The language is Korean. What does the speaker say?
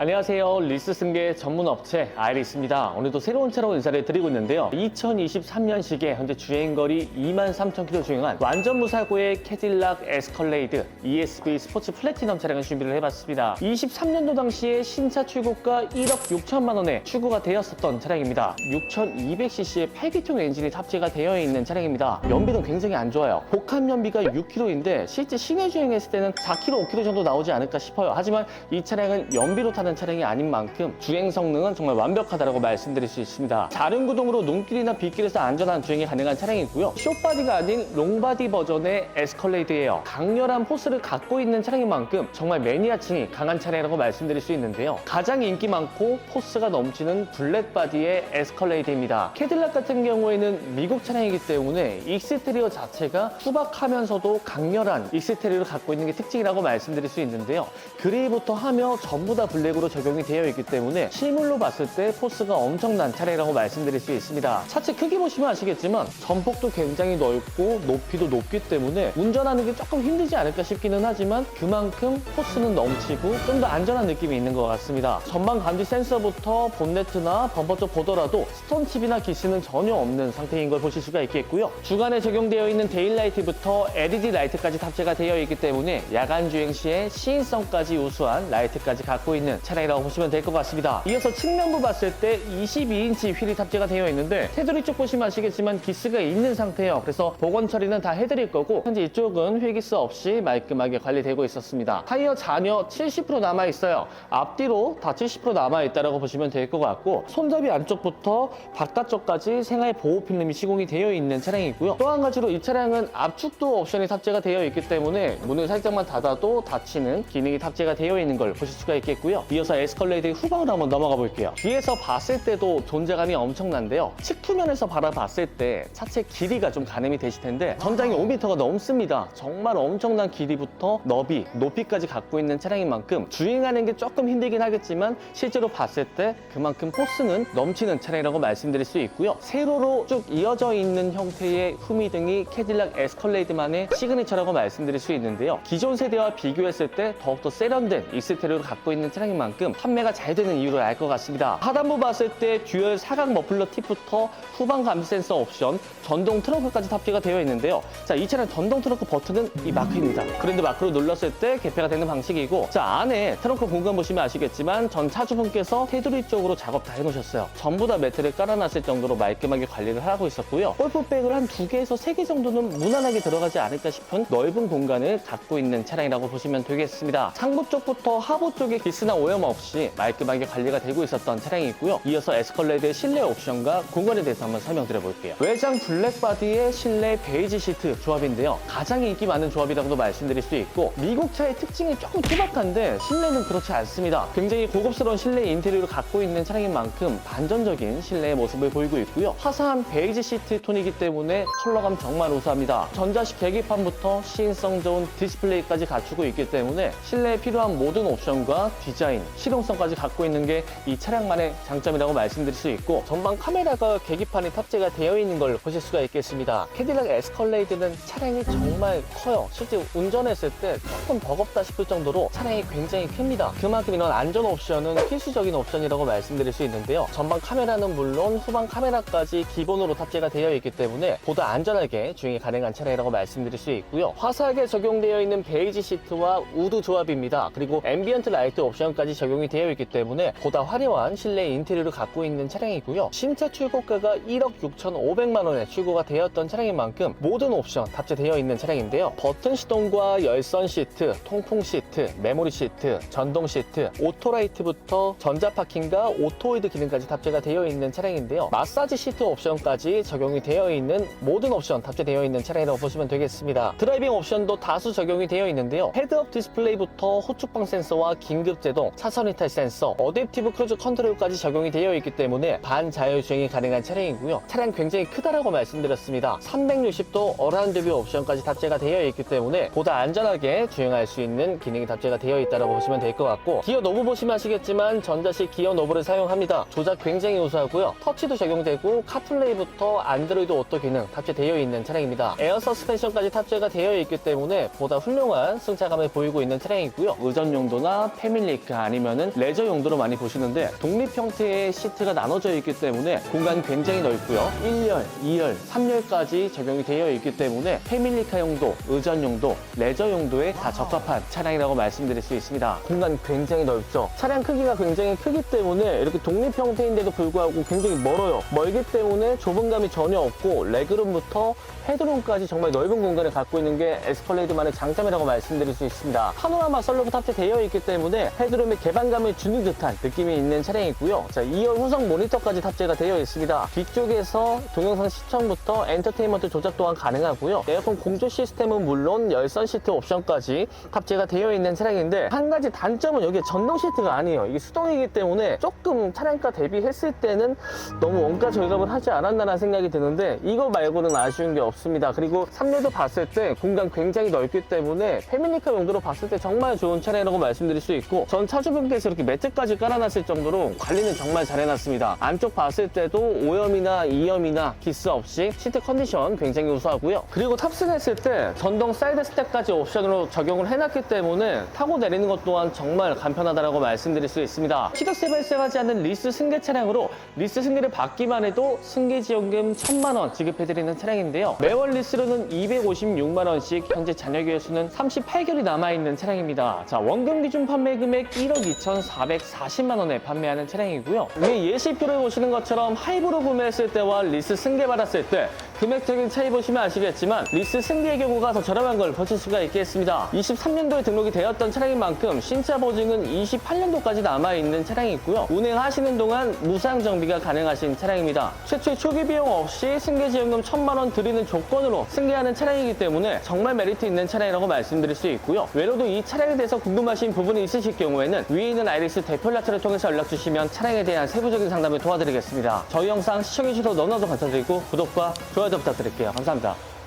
안녕하세요. 리스 승계 전문 업체 아이리스입니다. 오늘도 새로운 차로 인사를 드리고 있는데요. 2023년식에 현재 주행거리 23,000km 주행한 완전 무사고의 캐딜락 에스컬레이드 ESV 스포츠 플래티넘 차량을 준비를 해봤습니다. 23년도 당시에 신차 출고가 1억 6천만 원에 출고가 되었었던 차량입니다. 6200cc의 8기통 엔진이 탑재가 되어 있는 차량입니다. 연비는 굉장히 안 좋아요. 복합 연비가 6km인데 실제 시내 주행했을 때는 4km, 5km 정도 나오지 않을까 싶어요. 하지만 이 차량은 연비로 타는 차량이 아닌 만큼 주행 성능은 정말 완벽하다고 말씀드릴 수 있습니다. 자륜 구동으로 눈길이나 빗길에서 안전한 주행이 가능한 차량이고요. 숏바디가 아닌 롱바디 버전의 에스컬레이드예요. 강렬한 포스를 갖고 있는 차량인 만큼 정말 매니아층이 강한 차량이라고 말씀드릴 수 있는데요. 가장 인기 많고 포스가 넘치는 블랙바디의 에스컬레이드입니다. 캐딜락 같은 경우에는 미국 차량이기 때문에 익스테리어 자체가 투박하면서도 강렬한 익스테리어를 갖고 있는 게 특징이라고 말씀드릴 수 있는데요. 그레이부터 하며 전부 다 블랙으로 적용이 되어 있기 때문에 실물로 봤을 때 포스가 엄청난 차량이라고 말씀드릴 수 있습니다. 차체 크기 보시면 아시겠지만 전폭도 굉장히 넓고 높이도 높기 때문에 운전하는 게 조금 힘들지 않을까 싶기는 하지만 그만큼 포스는 넘치고 좀 더 안전한 느낌이 있는 것 같습니다. 전방 감지 센서부터 본네트나 범퍼 쪽 보더라도 스톤칩이나 기스는 전혀 없는 상태인 걸 보실 수가 있겠고요. 주간에 적용되어 있는 데일라이트부터 LED 라이트까지 탑재가 되어 있기 때문에 야간 주행 시에 시인성까지 우수한 라이트까지 갖고 있는 차량이라고 보시면 될 것 같습니다. 이어서 측면부 봤을 때 22인치 휠이 탑재가 되어 있는데 테두리 쪽 보시면 아시겠지만 기스가 있는 상태예요. 그래서 복원 처리는 다 해드릴 거고 현재 이쪽은 휠기스 없이 말끔하게 관리되고 있었습니다. 타이어 잔여 70% 남아 있어요. 앞뒤로 다 70% 남아 있다라고 보시면 될 것 같고 손잡이 안쪽부터 바깥쪽까지 생활 보호 필름이 시공이 되어 있는 차량이고요. 또 한 가지로 이 차량은 압축도 옵션이 탑재가 되어 있기 때문에 문을 살짝만 닫아도 닫히는 기능이 탑재가 되어 있는 걸 보실 수가 있겠고요. 이어서 에스컬레이드의 후방으로 한번 넘어가 볼게요. 뒤에서 봤을 때도 존재감이 엄청난데요. 측푸면에서 바라봤을 때 차체 길이가 좀 가늠이 되실 텐데 전장이 5m가 넘습니다. 정말 엄청난 길이부터 너비, 높이까지 갖고 있는 차량인 만큼 주행하는 게 조금 힘들긴 하겠지만 실제로 봤을 때 그만큼 포스는 넘치는 차량이라고 말씀드릴 수 있고요. 세로로 쭉 이어져 있는 형태의 후미등이 캐딜락 에스컬레이드만의 시그니처라고 말씀드릴 수 있는데요. 기존 세대와 비교했을 때 더욱더 세련된 익스테리어를 갖고 있는 차량인 만큼 판매가 잘 되는 이유를 알 것 같습니다. 하단부 봤을 때 듀얼 사각 머플러 팁부터 후방 감지 센서 옵션, 전동 트렁크까지 탑재가 되어 있는데요. 자, 이 차량 전동 트렁크 버튼은 이 마크입니다. 그런데 마크로 눌렀을 때 개폐가 되는 방식이고 자, 안에 트렁크 공간 보시면 아시겠지만 전 차주분께서 테두리 쪽으로 작업 다 해놓으셨어요. 전부 다 매트를 깔아놨을 정도로 말끔하게 관리를 하고 있었고요. 골프백을 한 두 개에서 세 개 정도는 무난하게 들어가지 않을까 싶은 넓은 공간을 갖고 있는 차량이라고 보시면 되겠습니다. 상부 쪽부터 하부 쪽에 기스나 오염 없이 말끔하게 관리가 되고 있었던 차량이고요. 이어서 에스컬레이드의 실내 옵션과 공간에 대해서 한번 설명드려 볼게요. 외장 블랙바디의 실내 베이지 시트 조합인데요. 가장 인기 많은 조합이라고도 말씀드릴 수 있고 미국 차의 특징이 조금 투박한데 실내는 그렇지 않습니다. 굉장히 고급스러운 실내 인테리어를 갖고 있는 차량인 만큼 반전적인 실내의 모습을 보이고 있고요. 화사한 베이지 시트 톤이기 때문에 컬러감 정말 우수합니다. 전자식 계기판부터 시인성 좋은 디스플레이까지 갖추고 있기 때문에 실내에 필요한 모든 옵션과 디자인, 실용성까지 갖고 있는 게 이 차량만의 장점이라고 말씀드릴 수 있고 전방 카메라가 계기판에 탑재가 되어 있는 걸 보실 수가 있겠습니다. 캐딜락 에스컬레이드는 차량이 정말 커요. 실제 운전했을 때 조금 버겁다 싶을 정도로 차량이 굉장히 큽니다. 그만큼 이런 안전 옵션은 필수적인 옵션이라고 말씀드릴 수 있는데요. 전방 카메라는 물론 후방 카메라까지 기본으로 탑재가 되어 있기 때문에 보다 안전하게 주행이 가능한 차량이라고 말씀드릴 수 있고요. 화사하게 적용되어 있는 베이지 시트와 우드 조합입니다. 그리고 앰비언트 라이트 옵션까지 적용이 되어 있기 때문에 보다 화려한 실내 인테리어를 갖고 있는 차량이고요. 신차 출고가가 1억 6,500만 원에 출고가 되었던 차량인 만큼 모든 옵션 탑재되어 있는 차량인데요. 버튼 시동과 열선 시트, 통풍 시트, 메모리 시트, 전동 시트, 오토라이트부터 전자 파킹과 오토이드 기능까지 탑재가 되어 있는 차량인데요. 마사지 시트 옵션까지 적용이 되어 있는 모든 옵션 탑재되어 있는 차량이라고 보시면 되겠습니다. 드라이빙 옵션도 다수 적용이 되어 있는데요. 헤드업 디스플레이부터 호축방 센서와 긴급 제동, 차선 이탈 센서, 어댑티브 크루즈 컨트롤까지 적용이 되어 있기 때문에 반자율 주행이 가능한 차량이고요. 차량 굉장히 크다라고 말씀드렸습니다. 360도 어라운드 뷰 옵션까지 탑재가 되어 있기 때문에 보다 안전하게 주행할 수 있는 기능이 탑재가 되어 있다고 보시면 될 것 같고 기어 노브 보시면 아시겠지만 전자식 기어 노브를 사용합니다. 조작 굉장히 우수하고요. 터치도 적용되고 카플레이부터 안드로이드 오토 기능 탑재되어 있는 차량입니다. 에어 서스펜션까지 탑재가 되어 있기 때문에 보다 훌륭한 승차감을 보이고 있는 차량이고요. 의전 용도나 패밀리카 아니면은 레저 용도로 많이 보시는데 독립 형태의 시트가 나눠져 있기 때문에 공간이 굉장히 넓고요. 1열, 2열, 3열까지 적용이 되어 있기 때문에 패밀리카 용도, 의전 용도, 레저 용도에 다 적합한 차량이라고 말씀드릴 수 있습니다. 공간 굉장히 넓죠. 차량 크기가 굉장히 크기 때문에 이렇게 독립 형태인데도 불구하고 굉장히 멀어요. 멀기 때문에 좁은 감이 전혀 없고 레그룸부터 헤드룸까지 정말 넓은 공간을 갖고 있는 게 에스컬레이드만의 장점이라고 말씀드릴 수 있습니다. 파노라마 썰루프 탑재되어 있기 때문에 헤드룸에 개방감을 주는 듯한 느낌이 있는 차량이고요. 자, 2열 후속 모니터까지 탑재가 되어 있습니다. 뒤쪽에서 동영상 시청부터 엔터테인먼트 조작 또한 가능하고요. 에어컨 공조 시스템은 물론 열선 시트 옵션까지 탑재가 되어 있는 차량인데 한 가지 단점은 여기에 전동 시트가 아니에요. 이게 수동이기 때문에 조금 차량가 대비했을 때는 너무 원가 절감을 하지 않았나라는 생각이 드는데 이거 말고는 아쉬운 게 없습니다. 그리고 3료도 봤을 때 공간 굉장히 넓기 때문에 패밀리카 용도로 봤을 때 정말 좋은 차량이라고 말씀드릴 수 있고 전 차주 분께서 이렇게 매트까지 깔아놨을 정도로 관리는 정말 잘 해놨습니다. 안쪽 봤을 때도 오염이나 이염이나 기스 없이 시트 컨디션 굉장히 우수하고요. 그리고 탑승했을 때 전동 사이드 스텝까지 옵션으로 적용을 해놨기 때문에 타고 내리는 것 또한 정말 간편하다고 말씀드릴 수 있습니다. 키덕세 발생하지 않는 리스 승계 차량으로 리스 승계를 받기만 해도 승계 지원금 1천만 원 지급해드리는 차량인데요. 매월 리스로는 256만 원씩 현재 잔여기회 수는 38개월이 남아있는 차량입니다. 자 원금 기준 판매 금액 1억 2,440만 원에 판매하는 차량이고요. 위에 예시표를 보시는 것처럼 하이브로 구매했을 때와 리스 승계 받았을 때 금액적인 차이 보시면 아시겠지만 리스 승계의 경우가 더 저렴한 걸 보실 수가 있겠습니다. 23년도에 등록이 되었던 차량인 만큼 신차 보증은 28년도까지 남아있는 차량이 있고요. 운행하시는 동안 무상 정비가 가능하신 차량입니다. 최초의 초기 비용 없이 승계 지원금 1천만 원 드리는 조건으로 승계하는 차량이기 때문에 정말 메리트 있는 차량이라고 말씀드릴 수 있고요. 외로도 이 차량에 대해서 궁금하신 부분이 있으실 경우에는 위에 있는 아이리스 대표 연락처를 통해서 연락 주시면 차량에 대한 세부적인 상담을 도와드리겠습니다. 저희 영상 시청해주셔서 너무나도 감사드리고 구독과 좋아요 부탁드릴게요. 감사합니다.